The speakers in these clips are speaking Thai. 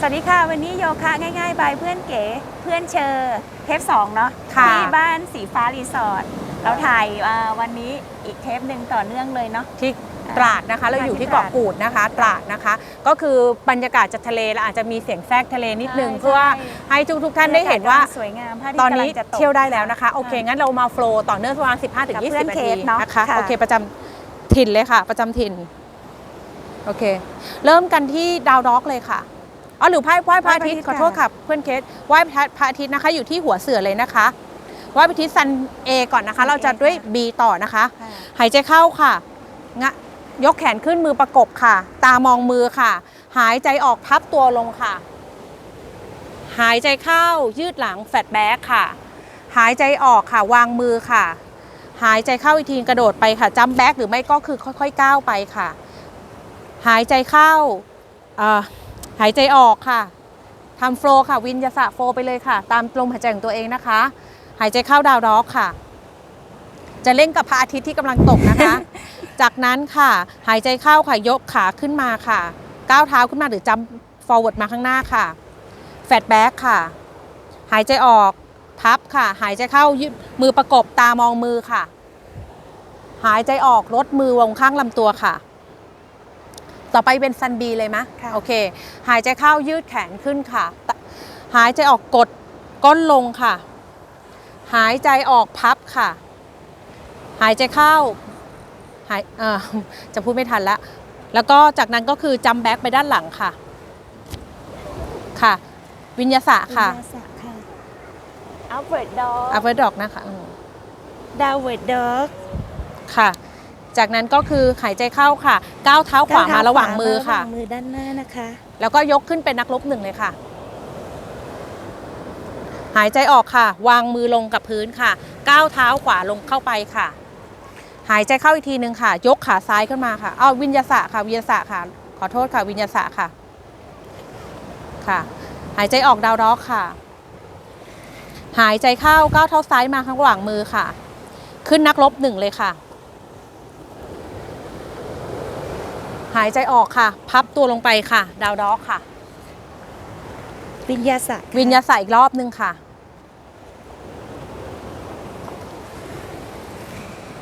สวัสดีค่ะ วันนี้โยคะง่ายๆบายเพื่อนเก๋เพื่อนเชอร์เทป2เนาะค่ะที่บ้านสีฟ้ารีสอร์ทเราถ่ายอ่าวันนี้อีกเทปหนึ่งต่อเนื่องเลยเนาะที่ตราดนะคะเราอยู่ที่เกาะกูดนะคะ ตราดนะคะ ก็คือบรรยากาศจากทะเลแล้วอาจจะมีเสียงแทรกทะเลนิดนึงใช่เพื่อว่าใช่ให้ทุกทุกๆท่านได้เห็นว่าสวยงามพระาทิตย์ตอนนี้กำลังจะตกเที่ยวได้แล้วนะคะโอเคงั้นเรามาโฟลว์ต่อเนื่องประมาณ15ถึงกับเพื่อน20นาเคทีสเนอะนะคะค่ะโอเคประจำถิ่นเลยค่ะ ประจำถิ่นโอเค เริ่มกันที่ดาวด็อกเลยค่ะ อ๋อหรือไหว้ไหว้พระอาทิตย์ขอโทษค่ะเพื่อนเคสไหว้พระอาทิตย์นะคะ อยู่ที่หัวเสือเลยนะคะไหว้พระอาทิตย์ซันเอก่อนนะคะ เราจะด้วย B ต่อนะคะค่ะหายใจเข้าค่ะงะยกแขนขึ้นมือประกบค่ะ ตามองมือค่ะ หายใจออกพับตัวลงค่ะ หายใจเข้ายืดหลังแฟลตแบ็กค่ะ หายใจออกค่ะ วางมือค่ะ หายใจเข้าอีกทีกระโดดไปค่ะจัมแบ็กหรือไม่ก็คือค่อยๆก้าวไปค่ะ หายใจเข้าเอ่อ หายใจออกค่ะทำโฟลว์ค่ะ วินยาสะโฟลว์ไปเลยค่ะ ตามลมหายใจของตัวเองนะคะ หายใจเข้าดาวด็อกค่ะ จะเล่นกับพระอาทิตย์ที่กำลังตกนะคะ จากนั้นค่ะ หายใจเข้าค่ะยกขาขึ้นมาค่ะ ก้าวเท้าขึ้นมาหรือจัม forward มาข้างหน้าค่ะแฟตแบ็กค่ะ หายใจออกพับค่ะ หายใจเข้ายืดมือประกบตามองมือค่ะ หายใจออกลดมือลงข้างลำตัวค่ะ ต่อไปเป็นซันบีเลยมะค่ะโอเค หายใจเข้ายืดแขนขึ้นค่ะตะหายใจออกกดก้นลงค่ะ หายใจออกพับค่ะ หายใจเข้าหายเอ่อจะพูดไม่ทันแล้วแล้วก็จากนั้นก็คือจัมแบ็กไปด้านหลังค่ะ ค่ะ วิญญาสะค่ะวิญญาณศักดิ์ค่ะอัลเวิร์ดด็อกอัพเวอร์ดอกนะคะอืมดาวเวิร์ดด็อกค่ะ จากนั้นก็คือหายใจเข้าค่ะก้าวเท้าขวามาระหว่างมือค่ะระหว่างมือด้านหน้านะคะ แล้วก็ยกขึ้นเป็นนักรบหนึ่งเลยค่ะ หายใจออกค่ะ วางมือลงกับพื้นค่ะ ก้าวเท้าขวาลงเข้าไปค่ะ หายใจเข้าอีกทีหนึ่งค่ะ ยกขาซ้ายขึ้นมาค่ะเอาวิญญาสะค่ะวิญญาสะค่ะ ขอโทษค่ะวิญญาสะค่ะค่ะ หายใจออกดาวด็อกค่ะ หายใจเข้าก้าวเท้าซ้ายมาข้างหลังมือค่ะ ขึ้นนักรบหนึ่งเลยค่ะ หายใจออกค่ะ พับตัวลงไปค่ะ ดาวด็อกค่ะ วิญญาศักดิ์ค่ะวิญญาสะอีกรอบนึงค่ะ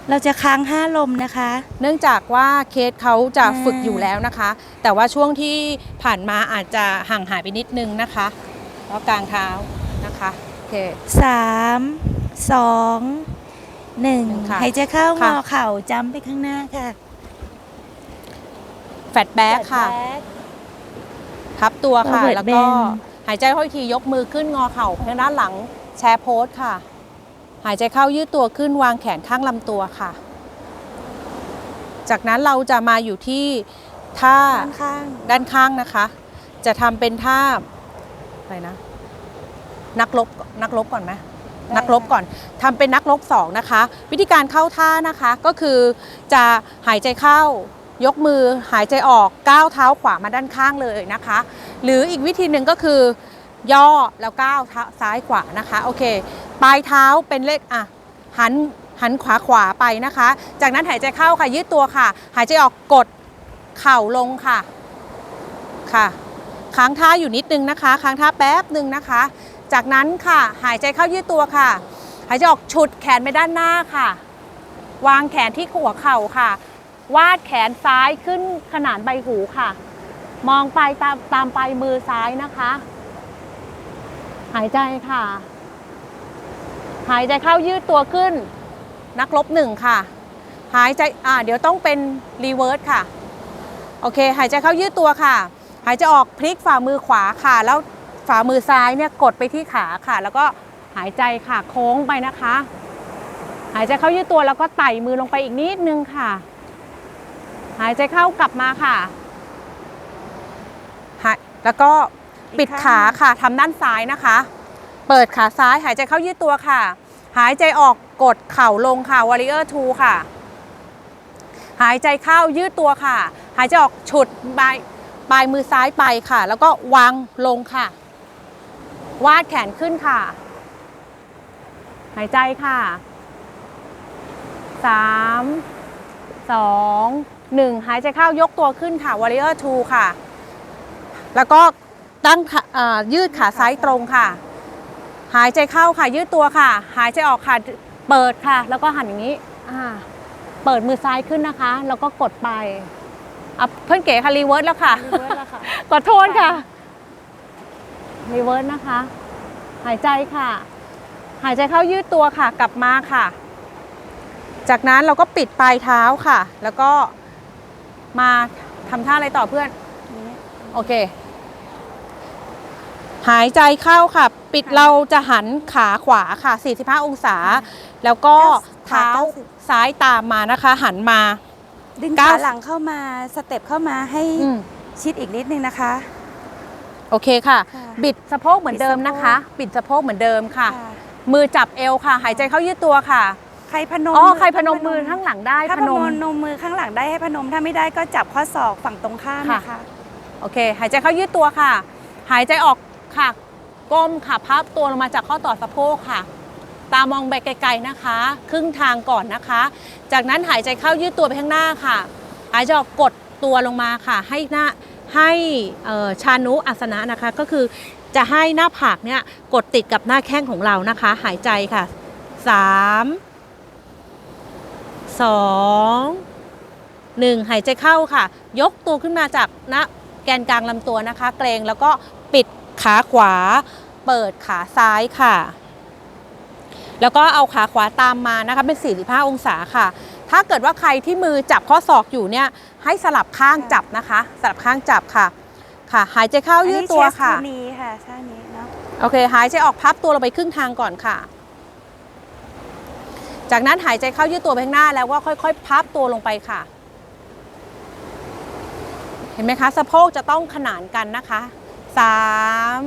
เราจะค้างห้าลมนะคะ เนื่องจากว่าเคสเขาจะอ่าฝึกอยู่แล้วนะคะ แต่ว่าช่วงที่ผ่านมาอาจจะห่างหายไปนิดนึงนะคะ แล้วกลางเท้านะคะโอเคสามสองหนึ่งค่ะหายใจเข้างค่ะอเข่าจ้ำไปข้างหน้าค่ะ แฟตแบ็กค่ะแบ็คพับตัวค่ะ Forward แล้วก็ bend หายใจค่อยทียกมือขึ้นงอเข่าทางด้านหลังแชร์โพสค่ะ หายใจเข้ายืดตัวขึ้นวางแขนข้างลำตัวค่ะ จากนั้นเราจะมาอยู่ที่ท่าด้านข้าง ด้านข้างนะคะ จะทำเป็นท่าอะไรนะ นักรบนักรบก่อนไหมได้นักรบก่อนทำเป็นนักรบสองนะคะ วิธีการเข้าท่านะคะก็คือจะหายใจเข้า ยกมือหายใจออกก้าวเท้าขวามาด้านข้างเลยนะคะ หรืออีกวิธีหนึ่งก็คือย่อแล้วก้าวเท้าซ้ายขวานะคะโอเคปลายเท้าเป็นเลขอะหันหันขวาขวาไปนะคะ จากนั้นหายใจเข้าค่ะยืดตัวค่ะ หายใจออกกดเข่าลงค่ะค่ะค้างท่าอยู่นิดนึงนะคะ ค้างท่าแป๊บหนึ่งนะคะ จากนั้นค่ะหายใจเข้ายืดตัวค่ะ หายใจออกฉุดแขนไปด้านหน้าค่ะ วางแขนที่หัวเข่าค่ะ วาดแขนซ้ายขึ้นขนานใบหูค่ะ มองไปตามตามปมือซ้ายนะคะ หายใจค่ะ หายใจเข้ายืดตัวขึ้น นักลบหนึ่งค่ะ หายใจอ่าเดี๋ยวต้องเป็นรีเวิร์สค่ะ โอเค หายใจเข้ายืดตัวค่ะ หายใจออกพลิกฝ่ามือขวาค่ะ แล้วฝ่ามือซ้ายเนี่ยกดไปที่ขาค่ะ แล้วก็หายใจค่ะโค้งไปนะคะ หายใจเข้ายืดตัวแล้วก็ไต่มือลงไปอีกนิดนึงค่ะ หายใจเข้ากลับมาค่ะหายแล้วก็ปิดขาค่ะทำด้านซ้ายนะคะ เปิดขาซ้ายหายใจเข้ายืดตัวค่ะ หายใจออกกดเข่าลงค่ะ warrior two ค่ะ หายใจเข้ายืดตัวค่ะ หายใจออกฉุดปลายปลายมือซ้ายไปค่ะ แล้วก็วางลงค่ะ วาดแขนขึ้นค่ะ หายใจค่ะสามสอง หนึ่งหายใจเข้ายกตัวขึ้นค่ะ warrior two ค่ะ แล้วก็ตั้งขาอ่ายืดขาซ้ายตรงค่ะ หายใจเข้าค่ะยืดตัวค่ะ หายใจออกค่ะเปิดค่ะ แล้วก็หันอย่างนี้อ่าเปิดมือซ้ายขึ้นนะคะ แล้วก็กดไปอะเพื่อนเก๋ค่ะรีเวิร์สแล้วค่ะรีเวิร์สแล้วค่ะขอโทษค่ะรีเวิร์สนะคะ หายใจค่ะ หายใจเข้ายืดตัวค่ะ กลับมาค่ะ จากนั้นเราก็ปิดปลายเท้าค่ะ แล้วก็ มาทำท่าอะไรต่อเพื่อน โอเค หายใจเข้าค่ะ ปิดค่ะเราจะหันขาขวาค่ะ 45 องศา แล้วก็เก้าเท้าเก้าสิบซ้ายตามมานะคะ หันมา ดึงเก้าขาหลังเข้ามาสเต็ปเข้ามาให้อืมชิดอีกนิดนึงนะคะ โอเคค่ะค่ะ บิดสะโพกเหมือนเดิมนะคะ บิดสะโพกเหมือนเดิมค่ะค่ะมือจับเอวค่ะ หายใจเข้ายืดตัวค่ะใค รพนมอ๋อใครพนมมือข้างหลังได้ถ้าพพนนมมนมมือข้างหลังได้ให้พนม ถ้าไม่ได้ก็จับข้อศอกฝั่งตรงข้ามค่ะนะคะ โอเค หายใจเข้ายืดตัวค่ะ หายใจออกค่ะ ก้มค่ะพับตัวลงมาจากข้อต่อสะโพกค่ะ ตามองไปไกลๆนะคะ ครึ่งทางก่อนนะคะ จากนั้นหายใจเข้ายืดตัวไปข้างหน้าค่ะ หายใจออกกดตัวลงมาค่ะ ให้หน้าให้เอ่อชานุอาสนะนะคะก็คือจะให้หน้าผากเนี่ยกดติดกับหน้าแข้งของเรานะคะ หายใจค่ะสามสองหนึ่งหายใจเข้าค่ะ ยกตัวขึ้นมาจากหน้าแกนกลางลำตัวนะคะ เกรงแล้วก็ปิดขาขวา เปิดขาซ้ายค่ะ แล้วก็เอาขาขวาตามมานะคะเป็น 45 องศาค่ะ ถ้าเกิดว่าใครที่มือจับข้อศอกอยู่เนี่ยให้สลับข้างจับนะคะ สลับข้างจับค่ะ ค่ะ หายใจเข้ายืดตัวค่ะอันนี้ chest to knee ค่ะท่านี้เนาะโอเค หายใจออกพับตัวลงไปครึ่งทางก่อนค่ะ จากนั้นหายใจเข้ายืดตัวไปข้างหน้าแล้วก็ค่อยๆ พับตัวลงไปค่ะ เห็นไหมคะสะโพกจะต้องขนานกันนะคะสาม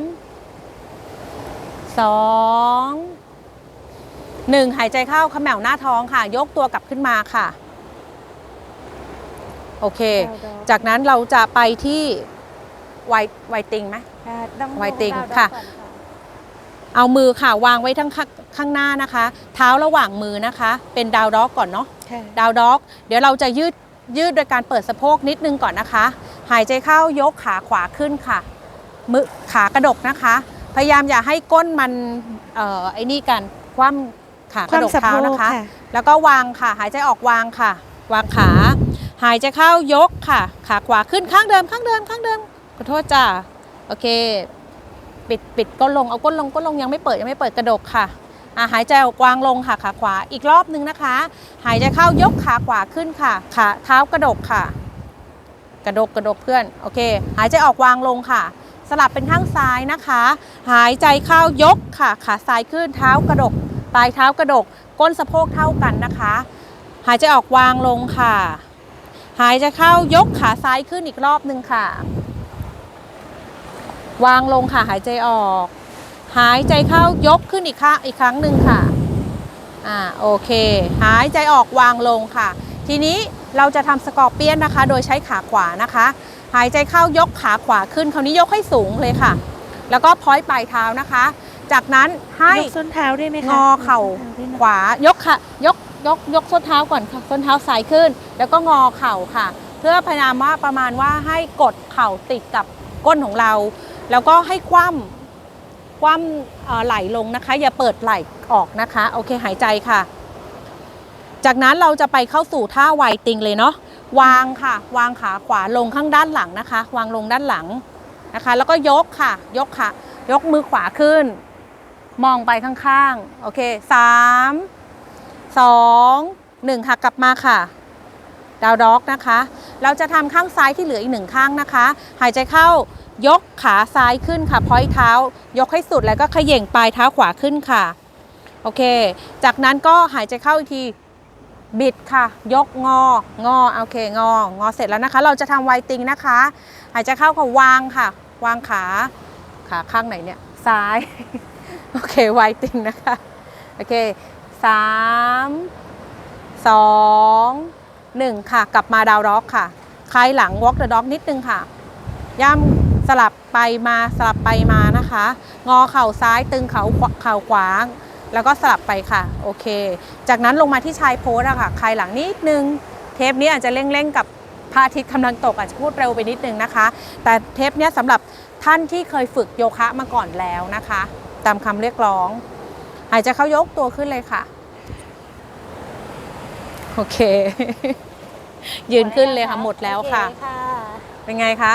สองหนึ่งหายใจเข้าเขมวหน้าท้องค่ะ ยกตัวกลับขึ้นมาค่ะ โอเคดาวดอกจากนั้นเราจะไปที่ไวไวติงไหมค่ะต้องไวติงดาวดอกค่ะก่อน เอามือค่ะวางไว้ทั้งข้างข้างหน้านะคะ เท้าระหว่างมือนะคะ เป็นดาวด็อกก่อนเนาะค่ะดาวด็อก เดี๋ยวเราจะยืดยืดโดยการเปิดสะโพกนิดนึงก่อนนะคะ หายใจเข้ายกขาขวาขึ้นค่ะ มือขากระดกนะคะ พยายามอย่าให้ก้นมันเอ่อไอ้นี่กันคว่ำขากระดกเท้านะคะ แล้วก็วางค่ะ หายใจออกวางค่ะ วางขา หายใจเข้ายกค่ะ ขาขวาขึ้นข้างเดิมข้างเดิมข้างเดิมขอโทษจ้าโอเค ปิดปิดก้นลงเอาก้นลงก้นลงยังไม่เปิดยังไม่เปิดกระดกค่ะอะหายใจออกวางลงค่ะขาขวาอีกรอบนึงนะคะ หายใจเข้ายกขาขวาขึ้นค่ะขาเท้ากระดกค่ะ กระดกกระดกเพื่อนโอเค หายใจออกวางลงค่ะ สลับเป็นข้างซ้ายนะคะ หายใจเข้ายกค่ะขาซ้ายขึ้นเท้ากระดกปลายเท้ากระดก ก้นสะโพกเท่ากันนะคะ หายใจออกวางลงค่ะ หายใจเข้ายกขาซ้ายขึ้นอีกรอบหนึ่งค่ะ วางลงค่ะหายใจออก หายใจเข้ายกขึ้นอีกครั้งอีกครั้งหนึ่งค่ะอ่าโอเค หายใจออกวางลงค่ะ ทีนี้เราจะทำสกอร์เปียนนะคะ โดยใช้ขาขวานะคะ หายใจเข้ายกขาขวาขึ้นคราวนี้ยกให้สูงเลยค่ะ แล้วก็พ้อยปลายเท้านะคะ จากนั้นให้ยกส้นเท้าได้ไหมคะงอเข่ายกส้นเท้ด้วยนะขวายกค่ะยกยกยกส้นเท้าก่อนค่ะส้นเท้าซ้ายขึ้น แล้วก็งอเข่าค่ะ เพื่อพยายามว่าประมาณว่าให้กดเข่าติดกับก้นของเรา แล้วก็ให้คว่ำคว่ำไหลลงนะคะ อย่าเปิดไหลออกนะคะ โอเคหายใจค่ะ จากนั้นเราจะไปเข้าสู่ท่าไวติงเลยเนาะวางค่ะ วางขาขวาลงข้างด้านหลังนะคะ วางลงด้านหลังนะคะ แล้วก็ยกค่ะ ยกค่ะ ยกมือขวาขึ้น มองไปข้างๆ โอเคสามสองหนึ่งค่ะกลับมาค่ะดาวด็อกนะคะ เราจะทำข้างซ้ายที่เหลืออีกหนึ่งข้างนะคะ หายใจเข้า ยกขาซ้ายขึ้นค่ะพอยเท้า ยกให้สุดแล้วก็เขย่งปลายเท้าขวาขึ้นค่ะ โอเค จากนั้นก็หายใจเข้าอีกทีบิดค่ะ ยกงอ งอ โอเค งอ งอเสร็จแล้วนะคะ เราจะทำไวติงนะคะ หายใจเข้าค่ะวางค่ะ วางขา ขาข้างไหนเนี่ย ซ้าย โอเค ไวติงนะคะ โอเคสามสองหนึ่งค่ะ กลับมาดาวร็อกค่ะคลายหลัง walk the dog นิดนึงค่ะ ย่ำ สลับไปมาสลับไปมานะคะ งอเข่าซ้ายตึงเข่าขวาเข่าขวาแล้วก็สลับไปค่ะ โอเค จากนั้นลงมาที่ชายโพสอะค่ะคลายหลังนิดนึง เทปนี้อาจจะเร่งๆกับพระอาทิตย์กำลังตกอาจจะพูดเร็วไปนิดนึงนะคะ แต่เทปเนี้ยสำหรับท่านที่เคยฝึกโยคะมาก่อนแล้วนะคะ ตามคำเรียกร้อง หายใจเข้ายกตัวขึ้นเลยค่ะ โอเค ยืนขึ้นเลยค่ะหมดแล้วค่ะโอเค่ะ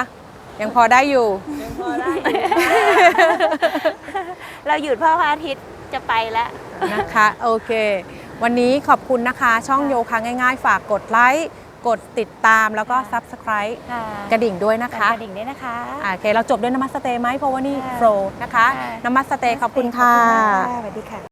เป็นไงคะยังพอได้อยู่เราหยุดเพราะพระอาทิตย์จะไปแล้ว นะคะโอเค วันนี้ขอบคุณนะคะ ช่องโยคะง่ายๆ ฝากกดไลค์ กดติดตามแล้วก็ ค่ะ Subscribe ค่ะกระดิ่งด้วยนะกคะระดิ่งด้วยนะคะ อ่าโอเค เราจบด้วยนมัสเตไหมเพราะว่านี่ค่ะโฟลว์นะคะค่ะ นมัสเตขอบคุณค่ะ ขอบคุณค่ะสวัสดีค่ะ